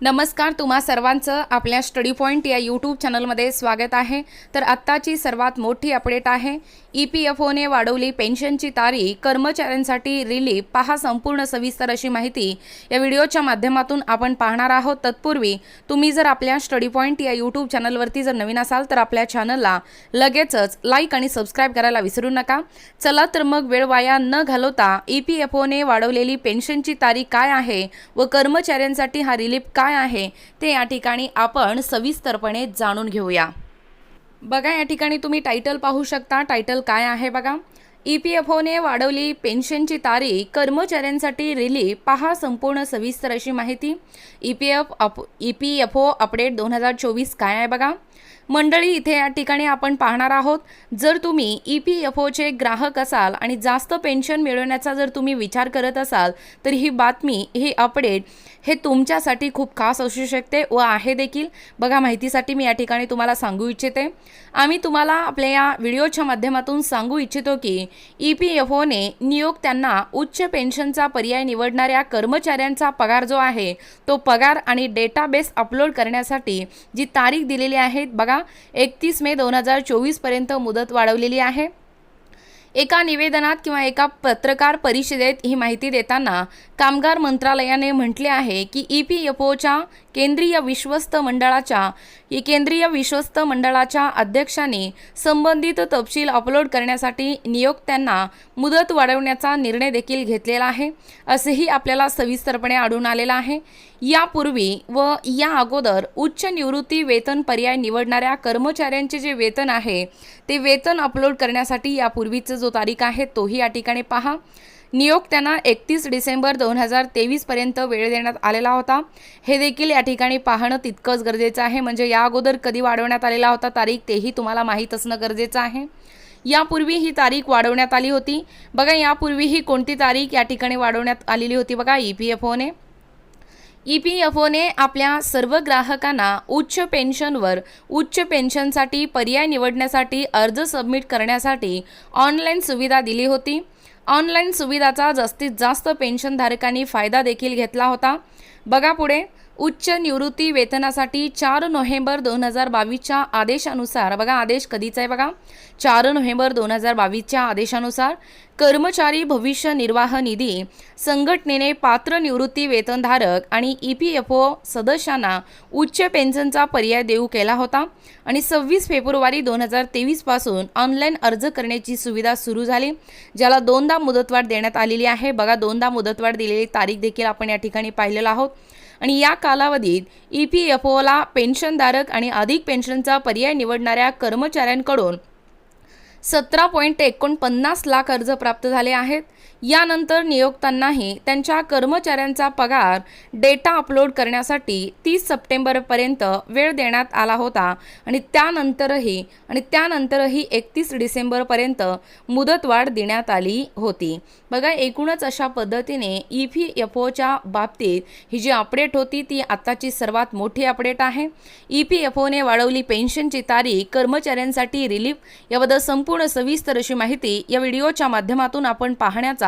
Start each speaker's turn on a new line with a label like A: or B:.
A: नमस्कार तुम्हा सर्वांचं आपल्या स्टडी पॉईंट या यूट्यूब चॅनलमध्ये स्वागत आहे. तर आत्ताची सर्वात मोठी अपडेट आहे ई पी एफ ओने वाढवली पेन्शनची तारीख कर्मचाऱ्यांसाठी रिलीफ पहा संपूर्ण सविस्तर अशी माहिती. या व्हिडिओच्या माध्यमातून आपण पाहणार आहोत. तत्पूर्वी तुम्ही जर आपल्या स्टडी पॉईंट या यूट्यूब चॅनलवरती जर नवीन असाल तर आपल्या चॅनलला लगेचच लाईक आणि सबस्क्राईब करायला विसरू नका. चला तर मग वेळ वाया न घालवता ई पी एफ ओने वाढवलेली पेन्शनची तारीख काय आहे व कर्मचाऱ्यांसाठी हा रिलीफ काय काय आहे ते या ठिकाणी आपण सविस्तरपणे जाणून घेऊया. बघा या ठिकाणी तुम्ही टायटल पाहू शकता. टायटल काय आहे बघा? ई पी एफ ओने वाढवली पेन्शनची तारीख. कर्मचाऱ्यांसाठी रिलीफ पहा संपूर्ण सविस्तर अशी माहिती. E P F up E P F O update दोन हजार चोवीस काय आहे बघा? मंडळी इथे या ठिकाणी आपण पाहणार आहोत जर तुम्ही ई पी एफ ओचे ग्राहक असाल आणि जास्त पेन्शन मिळवण्याचा जर तुम्ही विचार करत असाल तर ही बातमी ही अपडेट हे तुमच्यासाठी खूप खास असू शकते व आहे देखील. बघा माहितीसाठी मी या ठिकाणी तुम्हाला सांगू इच्छिते. आम्ही तुम्हाला आपल्या या व्हिडिओच्या माध्यमातून सांगू इच्छितो की ई पी एफ ओने नियोक्त्यांना उच्च पेन्शनचा पर्याय निवडणाऱ्या कर्मचाऱ्यांचा पगार जो आहे तो पगार आणि डेटाबेस अपलोड करण्यासाठी जी तारीख दिलेली आहे बघा एकतीस मे दोन हजार चोवीसपर्यंत मुदत वाढवलेली आहे. एका निवेदनात किंवा एका पत्रकार परिषदेत ही माहिती देताना कामगार मंत्रालयाने म्हटले आहे की ई पी एफ ओच्या केंद्रीय विश्वस्त मंडळाच्या केंद्रीय विश्वस्त मंडळाच्या अध्यक्षांनी संबंधित तपशील अपलोड करण्यासाठी नियोक्त्यांना मुदत वाढवण्याचा निर्णय देखील घेतलेला आहे. असेही आपल्याला सविस्तरपणे आढळून आलेलं आहे. यापूर्वी व या अगोदर उच्च निवृत्ती वेतन पर्याय निवडणाऱ्या कर्मचाऱ्यांचे जे वेतन आहे ते वेतन अपलोड करण्यासाठी यापूर्वीचं जो तारीख आहे तोही या ठिकाणी पहा. नियोक्त्यांना एकतीस डिसेंबर दोन हजार तेवीसपर्यंत वेळ देण्यात आलेला होता. हे देखील या ठिकाणी पाहणं तितकंच गरजेचं आहे. म्हणजे या अगोदर कधी वाढवण्यात आलेला होता तारीख तेही तुम्हाला माहीत असणं गरजेचं आहे. यापूर्वी ही तारीख वाढवण्यात आली होती. बघा यापूर्वी ही कोणती तारीख या ठिकाणी वाढवण्यात आलेली होती बघा ई पी एफ ओने ई पी एफ ओने आपल्या सर्व ग्राहकांना उच्च पेन्शनवर उच्च पेन्शनसाठी पर्याय निवडण्यासाठी अर्ज सबमिट करण्यासाठी ऑनलाईन सुविधा दिली होती. ऑनलाईन सुविधाचा जास्तीत जास्त पेन्शनधारकांनी फायदा देखील घेतला होता. बघा पुढे. उच्च निवृत्ती वेतनासाठी चार नोव्हेंबर दोन हजार बावीसच्या आदेशानुसार बघा आदेश कधीचा आहे बघा? चार नोव्हेंबर दोन हजार बावीसच्या आदेशानुसार कर्मचारी भविष्य निर्वाह निधी संघटनेने पात्र निवृत्ती वेतनधारक आणि ई पी एफ ओ सदस्यांना उच्च पेन्शनचा पर्याय देऊ केला होता आणि सव्वीस फेब्रुवारी दोन हजार तेवीसपासून ऑनलाईन अर्ज करण्याची सुविधा सुरू झाली ज्याला दोनदा मुदतवाढ देण्यात आलेली आहे. बघा दोनदा मुदतवाढ दिलेली तारीख देखील आपण या ठिकाणी पाहिलेलं आहोत. आणि या कालावधीत ई पी एफ ओला पेन्शनधारक आणि अधिक पेन्शनचा पर्याय निवडणाऱ्या कर्मचाऱ्यांकडून सतरा पॉईंट एकोणपन्नास लाख अर्ज प्राप्त झाले आहेत. यानंतर नियोक्तांनाही त्यांच्या कर्मचाऱ्यांचा पगार डेटा अपलोड करण्यासाठी तीस सप्टेंबरपर्यंत वेळ देण्यात आला होता आणि त्यानंतरही आणि त्यानंतरही एकतीस डिसेंबरपर्यंत मुदतवाढ देण्यात आली होती. बघा एकूणच अशा पद्धतीने ई पी एफ ओच्या बाबतीत ही जी अपडेट होती ती आत्ताची सर्वात मोठी अपडेट आहे. ई पी एफ ओने वाढवली पेन्शनची तारीख कर्मचाऱ्यांसाठी रिलीफ याबद्दल संपूर्ण सविस्तर अशी माहिती या व्हिडिओच्या माध्यमातून आपण पाहण्याचा